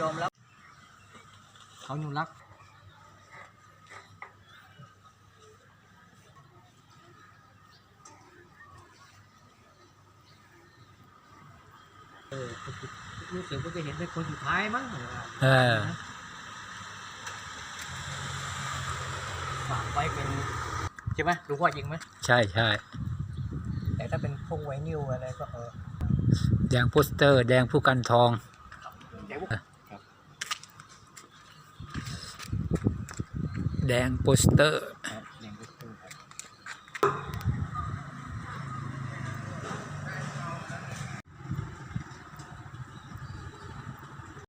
ยอมรับเขาอยู่รักเออรู้สึกว่าจะเห็นเป็นคนสุดท้ายมั้งเออฝากไว้เป็นใช่ไหมรู้ว่าจริงไหมใช่ใช่แต่ถ้าเป็นพวกไวนิวอะไรก็เออ แดงโปสเตอร์ แดงผู้กันทองเดี๋ยวแดงโปสเตอร์